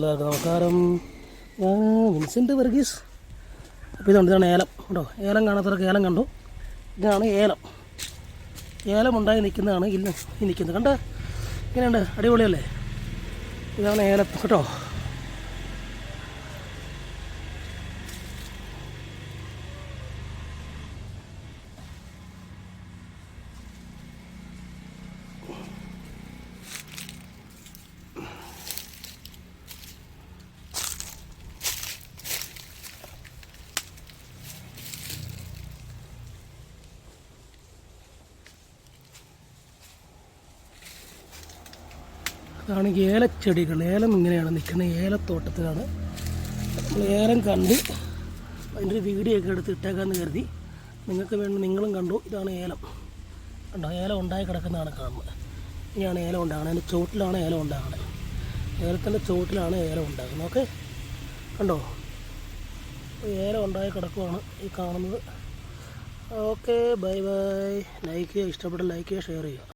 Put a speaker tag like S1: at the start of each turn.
S1: എല്ലാവർക്കും നമസ്കാരം. ഞാൻ വിൻസെന്റ് വർഗീസ്. അപ്പോൾ ഇതുണ്ട് ഇതാണ് ഏലം. കേട്ടോ ഏലം കാണാത്തവർക്ക് ഏലം കണ്ടു. ഇതാണ് ഏലം. ഏലം ഉണ്ടായി നിൽക്കുന്നതാണ് ഇല്ല നിൽക്കുന്നത്. കണ്ട? ഇങ്ങനെയുണ്ട്. അടിപൊളിയല്ലേ? ഇതാണ് ഏലം. കേട്ടോ? ഇതാണ് ഏലച്ചെടികൾ ഏലം ഇങ്ങനെയാണ് നിൽക്കുന്നത് ഏലത്തോട്ടത്തിലാണ്. നമ്മൾ ഏലം കണ്ട് അതിന്റെ ഒരു വീഡിയോ ഒക്കെ എടുത്ത് ഇട്ടേക്കാന്ന് കരുതി. നിങ്ങൾക്ക് വേണ്ടി നിങ്ങളും കണ്ടു. ഇതാണ് ഏലം. കണ്ടോ? ഏലം ഉണ്ടായി കിടക്കുന്നതാണ് കാണുന്നത്. ഇനിയാണ് ഏലം ഉണ്ടാകുന്നത്. അതിന്റെ ചുവട്ടിലാണ് ഏലം ഉണ്ടാകുന്നത്. ഏലത്തിന്റെ ചുവട്ടിലാണ് ഏലം ഉണ്ടാകുന്നത്. ഓക്കെ? കണ്ടോ? ഏലം ഉണ്ടായി കിടക്കുവാണ് ഈ കാണുന്നത്. Okay bye bye. ലൈക്ക് ചെയ്യുക ഇഷ്ടപ്പെട്ട ലൈക്ക് ചെയ്യുക ഷെയർ ചെയ്യുക.